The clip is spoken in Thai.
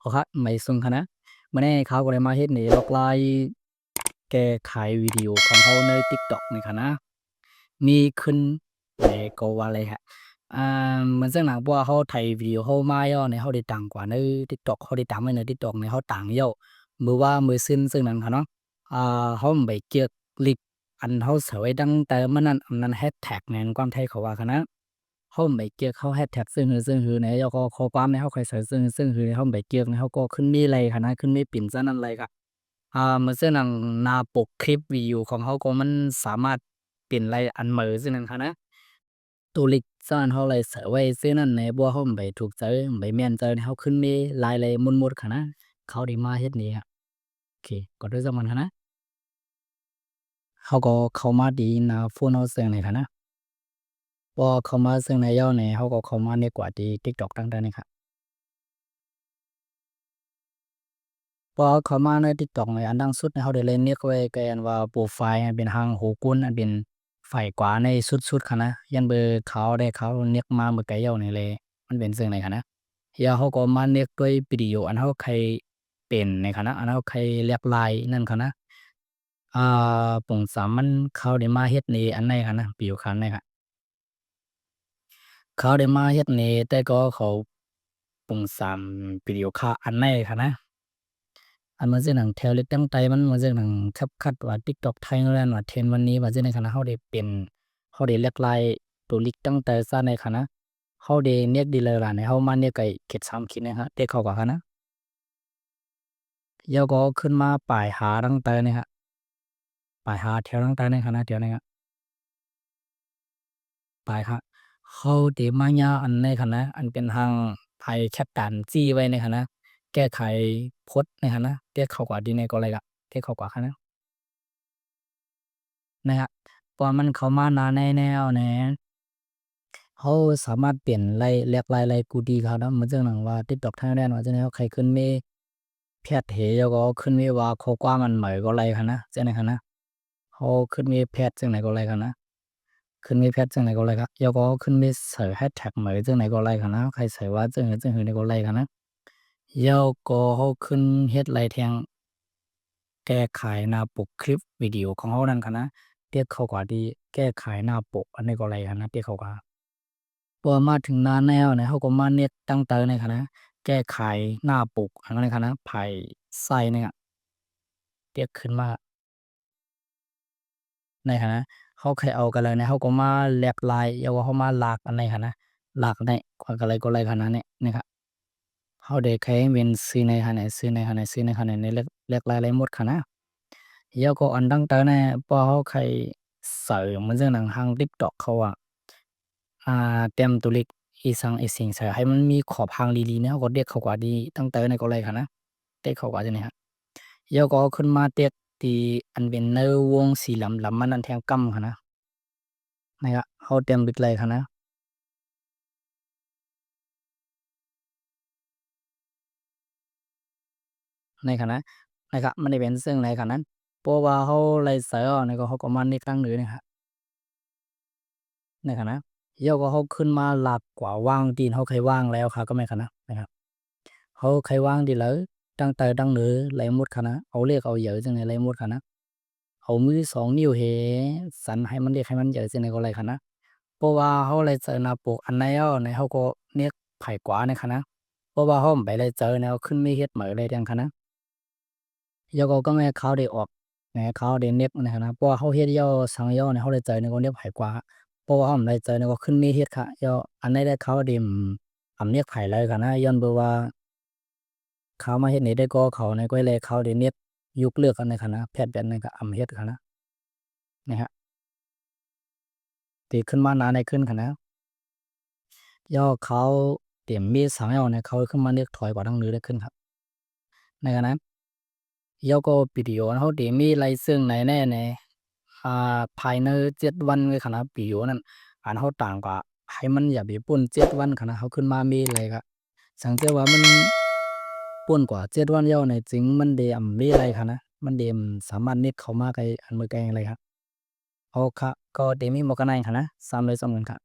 โอคะไม่ซุงคะนะมื้อนี้เขาก็เลยมาเฮ็ดนี่ล็อกไลน์แก้ไขวิดีโอของเราใน TikTok นี่ค่ะนะ มีขึ้นในก็ว่าเลยค่ะอ่าเหมันซึ่งหนังเพราะว่าเราถ่ายวิดีโอเรามาย่อในเราได้ตังกว่าใน TikTok เราได้ตังไว้ใน TikTok นี่เราตังเย่อมือว่ามือซึ่นซึ่งนั้นค่ะเนาะอ่าเราไปเกี่ยวลิกอันเราเสว้ดังแต่มันนั้นอันนั้นแฮชแท็กในความไทยเขาว่าค่ะนะ เขาไม่เกี่ยวเขาแฮชแท็กซึ่งหือซึ่งหือเนี่ยแล้วก็ข้อความในเขาใครใส่ซึ่งซึ่งหือเขาไม่เกี่ยวในเขาก็ขึ้นมีอะไรค่ะนะขึ้นมีปิ่นซะนั่นเลยค่ะอ่ามันซึ่งหนังนาปกคลิปวิดีโอของเขาก็มันสามารถเปลี่ยนอะไรอันเหมือซึ่งนั้นค่ะนะตัวลิกซ่อนเขาเลยใส่ไว้ซึ่งนั้นในบัวเขาไม่ถูกใจไม่แม่นใจเขาขึ้นมีลายเลยมุนๆค่ะนะเขาด้มาเฮ็ดนี้ค่ะโอเคก็ด้วยจังมันค่ะนะเขาก็เข้ามาดีน้าโฟนเขาซึ่งเลยค่ะนะ พอเข้ามาซึ่งในย่อเนี่ยเขาก็เข้ามาในกว่าที่ TikTok ตั้งแต่นี่ครับพอเข้ามาใน TikTok เนี่ยอันดังสุดเนี่ยเขาได้เล่นเรียกไว้แกนว่าโปรไฟล์เป็นทางหูกุนอันเป็นฝ่ายกว่าในสุดๆค่ะนะยันเบอร์เขาได้เขาเรียกมาเมื่อไกย่อนี่เลยมันเป็นซึ่งไหนค่ะนะเฮียเขาก็มาเรียกด้วยวิดีโออันเขาใครเป็นในค่ะนะอันเขาใครเรียกไลน์นั่นค่ะนะอ่าปุ่งสามมันเขาได้มาเฮ็ดนี่อันไหนค่ะนะปิวคันไหนค่ะ เขาได้มาเฮ็ดนี่แต่ก็เขาปุ่งสามวิดีโอคาอันไหนค่ะนะ อันมันซึ่งหนังแถวเล็กตั้งใจมันมันซึ่งหนังคับคัดว่า TikTok ไทยนั่นและว่าเทรนด์วันนี้ว่าซึ่งในคณะเขาได้เป็นเขาได้เรียกลายตัวลิกตั้งแต่ซะในคณะเขาได้เรียกดีเลยล่ะในเขามาเรียกไอ้เขตสามคิดนะครับเด็กเขาก็ค่ะนะแล้วก็ขึ้นมาปลายหาตั้งแต่นี่ครับปลายหาแถวตั้งแต่ในคณะเดียวนี้ครับปลายหา เขาได้มาญาอันในคณะอันเป็นทางไทยแคปการจี้ไว้ในคณะแก้ไขพสต์ในคณะเรียเขากว่าดีในก็อะไรก็เรียเขากว่าค่ะนะนะครับเพราะมันเข้ามานาในแนวแหนเขาสามารถเปลี่ยนไล่เรียกลายไล่กูดีเขานะเหมือนจังหนังว่า TikTok Thailand ว่าจังได๋เขาใครขึ้นมีแพทเหแล้วก็ขึ้นมีว่าข้อความมันหมายก็ไรค่ะนะจังได๋ค่ะนะเขาขึ้นมีแพทจังได๋ก็ไรค่ะนะ ขึ้นไมีแพทจังได๋ก็ไรครับแล้วก็ขึ้นไมีใส่แฮชแท็กเหมายจังได๋ก็ไรค่ะนะใครใส่ว่าจังหือจังหือนี่ก็ไรค่ะนะแล้วก็เขาขึ้นเฮ็ดไล่แทงแก้ไขหน้าปกคลิปวิดีโอของเขานั่นค่ะนะเรียกเขากว่าที่แก้ไขหน้าปกอันนี้ก็ไรครับนะเรียกเขากว่าพอมาถึงหน้าแนวเนี่ยเขาก็มาเน็ตตั้งเตอในคณะแก้ไขหน้าปกอันนั้นในคณะไผ่ไส้เนี่ยเรียกขึ้นมาในค่ะนะ เขาก็มาแลกลายแล้วก็เขามาลากอันในคณะลากในกว่ากันเลยก็เลยคณะเนี่ยนะครับเขาได้เคยเป็นซื้อในคณะซื้อในคณะซื้อในคณะในเลือกเลือกลายอะไรหมดคณะแล้วก็อันดังเตอร์เนี่ยพอเขาใครใส่มันซึ่งหนังทาง TikTok เขาอะอ่าเตรียมตัวเล็กอีสังอีสิ่งใส่ให้มันมีขอบทางลีๆ เนี่ยเขาก็เรียกเขากว่าดีตั้งเตอร์ในเนะเรียกเขากว่าจังได๋ครับแล้อวงสีเหลืำมันอันแทงกำค่ะนะนะครับเขาเตรียมบิดเลยค่ะนะในค่ะนะนะครับมันได้เป็นซึ่งในค่ะนั้นเพราะว่าเขาไล่ใส่ออกนี่ก็เขาก็มาในครั้งหนี้นะครับในค่ะนะแล้วก็เขาขึ้นมาหลักกว่าว่างที่เขาเคยว่างแล้วค่ะก็ไม่ค่ะนะนะครับเขาเคยว่างที่แล้ว ตั้งแต่ดังเหนือไหลหมดค่ะนะเอาเลขเอาเยอะจังได๋ไหลหมดค่ะนะเอามือสองนิ้วเหสั่นให้มันเรียกให้มันเยอะจังได๋ก็ไหลค่ะนะเพราะว่าเขาไล่ใส่หน้าปกอันไหนเอาในเขาก็เรียกไผ่กว่าในค่ะนะเพราะว่าเขาไปไล่เจอแนวขึ้นไม่เฮ็ดเหมือเลยจังค่ะนะแล้วก็ก็แม่เขาได้ออกน่เขาได้เน็บนะครับนะเพราะว่าเขาเฮ็ดย่อสังย่อเนี่ยเขาได้ใจเนี่ยก็เน็บไผ่กว่าเพราะว่าเขาได้ใจเนี่ยก็ขึ้นมีเฮ็ดค่ะย่ออันใดได้เขาได้อำเนียกไผ่เลยค่ะนะย้อนเบิ่งว่า เขามาเฮ็ดนี่ได้ก็เขาในก็เลยเขาได้เน็บยกเลิกกันในค่ะแพทย์แบบนั้นก็อำเฮ็ดค่ะนะนะครับที่ขึ้นมานาในขึ้นค่ะย่อเขาเตรียมมีสังย่อเนี่ยเขาขึ้นมาเน็กถอยกว่าทางเนือได้ขึ้นครับ ในขณะแล้วก็วิดีโอเขาได้มีไลซึ่งไหนแน่ในอ่าภายใน7วันเลยค่ะนะวิดีโอนั้นอันเขาต่างก็ให้มันอย่าไปป่น7วันค่ะนะเขาขึ้นมามีอะไรก็สังเกตว่ามัน ป่นกว่า7วันแล้วเนี่ยจริงมันเดียมมีอะไรคะนะมันเดมสามารถเน็ตเขามากไออันมือแกงอะไรครับโอเคก็เดมีหมวกกันน็อกค่ะนะ300 2,000ค่ะ